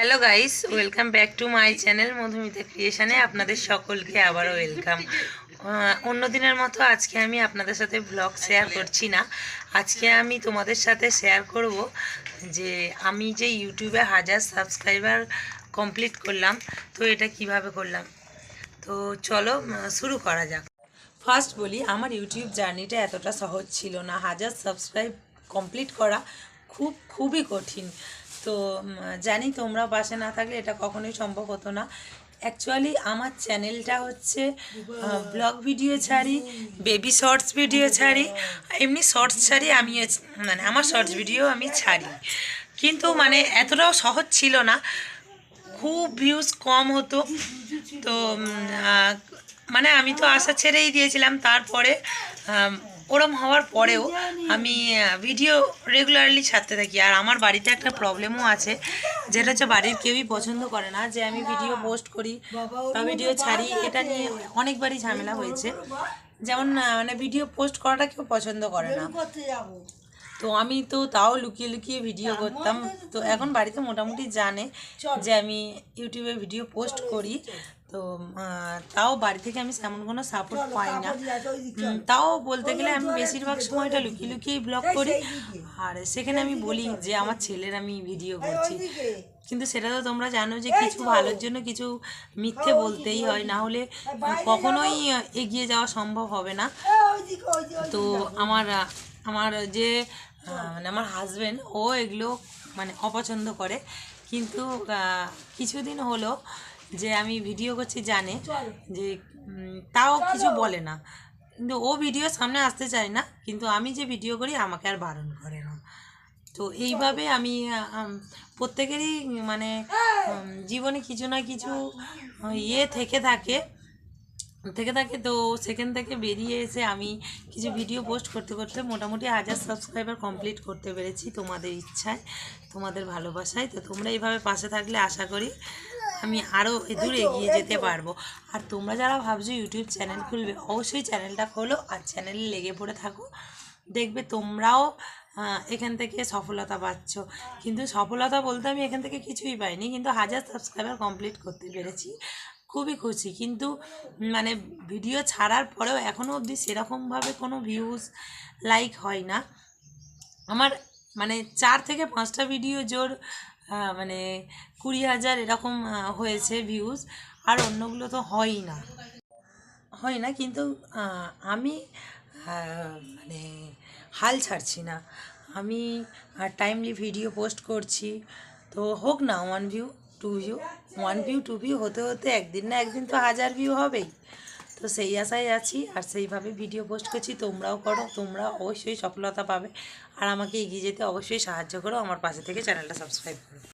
Hello guys welcome back to my channel Madhumita ক্রিয়েশনে আপনাদের সকলকে আবারও ওয়েলকাম অন্য দিনের মতো আজকে আমি আপনাদের সাথে ব্লগ শেয়ার করছি না। আজকে আমি তোমাদের সাথে শেয়ার করব যে আমি যে ইউটিউবে হাজার সাবস্ক্রাইবার কমপ্লিট করলাম, তো এটা কীভাবে করলাম? তো চলো শুরু করা যাক। ফার্স্ট বলি, আমার ইউটিউব জার্নিটা এতটা সহজ ছিল না। হাজার সাবস্ক্রাইব কমপ্লিট করা খুব, খুবই কঠিন। তো জানি তোমরা পাশে না থাকলে এটা কখনোই সম্ভব হতো না। অ্যাকচুয়ালি আমার চ্যানেলটা হচ্ছে ব্লগ ভিডিও ছাড়ি, বেবি শর্টস ভিডিও ছাড়ি, এমনি শর্টস ছাড়ি আমি মানে আমার শর্টস ভিডিও আমি ছাড়ি। কিন্তু মানে এতটাও সহজ ছিল না, খুব ভিউজ কম হতো। তো মানে আমি তো আশা ছেড়েই দিয়েছিলাম। তারপরে ওরম হওয়ার পরেও আমি ভিডিও রেগুলারলি ছাড়তে থাকি। আর আমার বাড়িতে একটা প্রবলেমও আছে যেটা হচ্ছে বাড়ির কেউই পছন্দ করে না যে আমি ভিডিও পোস্ট করি বা ভিডিও ছাড়ি এটা নিয়ে অনেকবারই ঝামেলা হয়েছে। যেমন মানে ভিডিও পোস্ট করাটা কেউ পছন্দ করে না। তো আমি তো তাও লুকিয়ে লুকিয়ে ভিডিও করতাম। তো এখন বাড়িতে মোটামুটি জানে যে আমি ইউটিউবে ভিডিও পোস্ট করি। তো তাও বাড়ি থেকে আমি তেমন কোনো সাপোর্ট পাই না। তাও বলতে গেলে আমি বেশিরভাগ সময়টা লুকিয়ে লুকিয়েই ব্লগ করি। আর সেখানে আমি বলি যে আমার ছেলের আমি ভিডিও করছি। কিন্তু সেটা তো তোমরা জানো যে কিছু ভালোর জন্য কিছু মিথ্যে বলতেই হয়। না হলে কখনোই এগিয়ে যাওয়া সম্ভব হবে না। তো আমার আমার যে মানে আমার হাজব্যান্ড ও এগুলো মানে অপছন্দ করে। কিন্তু কিছুদিন হলো যে আমি ভিডিও করছি জানে যে তাও কিছু বলে না। কিন্তু ও ভিডিও সামনে আসতে চায় না কিন্তু আমি যে ভিডিও করি আমাকে আর বারণ করে না। তো এইভাবে আমি প্রত্যেকেরই মানে জীবনে কিছু না কিছু ইয়ে থেকে থাকে। থেকে থাকে তো সেখান থেকে বেরিয়ে এসে আমি কিছু ভিডিও পোস্ট করতে করতে মোটামুটি হাজার সাবস্ক্রাইবার কমপ্লিট করতে পেরেছি তোমাদের ইচ্ছায় তোমাদের ভালোবাসায়। তো তোমরা এইভাবে পাশে থাকলে আশা করি আমি আরও দূর এগিয়ে যেতে পারব। আর তোমরা যারা ভাবছ ইউটিউব চ্যানেল খুলবে অবশ্যই চ্যানেলটা খোলো আর চ্যানেলে লেগে পড়ে থাকো। দেখবে তোমরাও এখান থেকে সফলতা পাচ্ছ। কিন্তু সফলতা বলতে আমি এখান থেকে কিছুই পাইনি কিন্তু হাজার সাবস্ক্রাইবার কমপ্লিট করতে পেরেছি। খুবই খুশি। কিন্তু মানে ভিডিও ছাড়ার পরেও এখনও অবধি সেরকমভাবে কোনো ভিউজ লাইক হয় না। আমার মানে চার থেকে পাঁচটা ভিডিও জোর মানে কুড়ি হাজার এরকম হয়েছে ভিউজ আর অন্যগুলো তো হয়ই না। হয় না, কিন্তু আমি মানে হাল ছাড়ছি না। আমি টাইমলি ভিডিও পোস্ট করছি। তো হোক না one view two view one view two view হতে হতে একদিন না একদিন তো হাজার ভিউ হবেই। তো সেই আশায় আছি, আর সেইভাবে ভিডিও পোস্ট করছি। তোমরাও করো, তোমরা অবশ্যই সফলতা পাবে। আর আমাকে এগিয়ে যেতে অবশ্যই সাহায্য করো, আমার পাশে থেকে চ্যানেলটা সাবস্ক্রাইব করো।